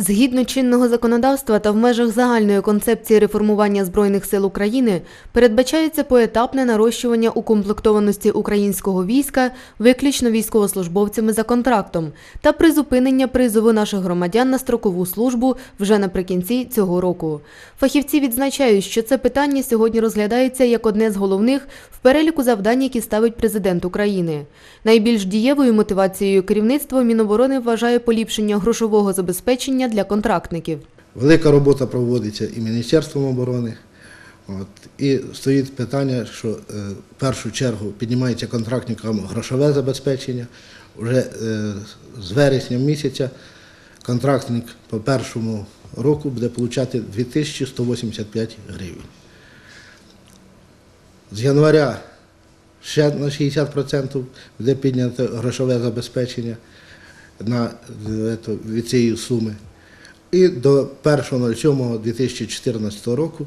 Згідно чинного законодавства та в межах загальної концепції реформування Збройних сил України передбачається поетапне нарощування укомплектованості українського війська виключно військовослужбовцями за контрактом та призупинення призову наших громадян на строкову службу вже наприкінці цього року. Фахівці відзначають, що це питання сьогодні розглядається як одне з головних в переліку завдань, які ставить президент України. Найбільш дієвою мотивацією керівництва Міноборони вважає поліпшення грошового забезпечення для контрактників. Велика робота проводиться і Міністерством оборони. От, і стоїть питання, що е, в першу чергу піднімається контрактникам грошове забезпечення. Уже е, з вересня місяця контрактник по першому року буде отримати 2185 гривень. З января ще на 60% буде піднято грошове забезпечення на, е, від цієї суми. І до 1.07.2014 року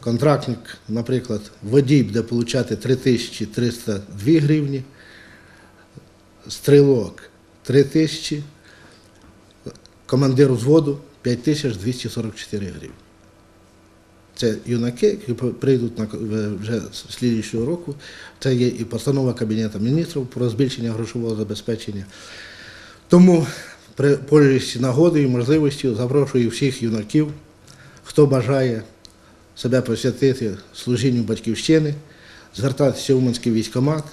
контрактник, наприклад, водій буде отримати 3302 гривні, стрілок 3000, командир взводу 5244 гривні. Це юнаки, які прийдуть на вже слідчого року. Це є і постанова Кабінету міністрів про збільшення грошового забезпечення. Тому при пользуючись нагодою і можливістю запрошую всіх юнаків, хто бажає себе присвятити служінню батьківщини, звертатися в Уманський військкомат.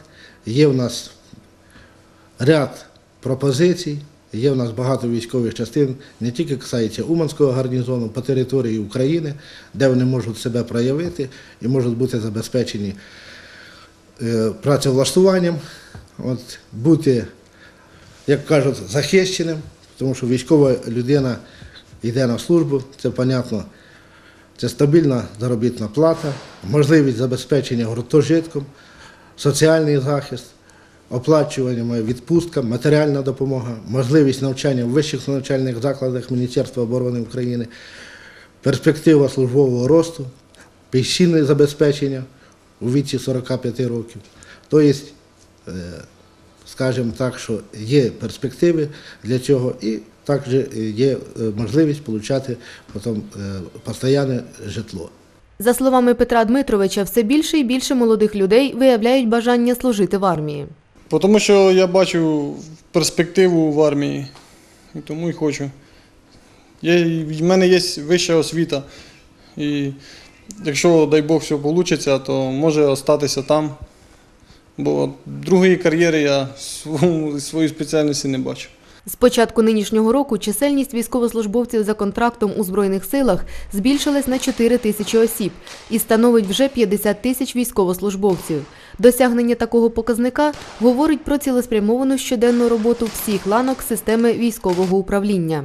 Є в нас ряд пропозицій, є в нас багато військових частин, не тільки касається Уманського гарнізону, по території України, де вони можуть себе проявити і можуть бути забезпечені е, працевлаштуванням, от, бути як кажуть, захищеним, тому що військова людина йде на службу, це понятно, це стабільна заробітна плата, можливість забезпечення гуртожитком, соціальний захист, оплачування відпустка, матеріальна допомога, можливість навчання в вищих навчальних закладах Міністерства оборони України, перспектива службового росту, пенсійне забезпечення у віці 45 років. Тобто, е, скажімо так, що є перспективи для цього і також є е, можливість отримати потім е, постійне житло. За словами Петра Дмитровича, все більше і більше молодих людей виявляють бажання служити в армії. Тому що я бачу перспективу в армії, і тому і хочу. В мене є вища освіта. І якщо, дай Бог, все вийде, то може остатися там. Бо другої кар'єри я свою спеціальності не бачу. З початку нинішнього року чисельність військовослужбовців за контрактом у Збройних силах збільшилась на 4 тисячі осіб і становить вже 50 тисяч військовослужбовців. Досягнення такого показника говорить про цілеспрямовану щоденну роботу всіх ланок системи військового управління.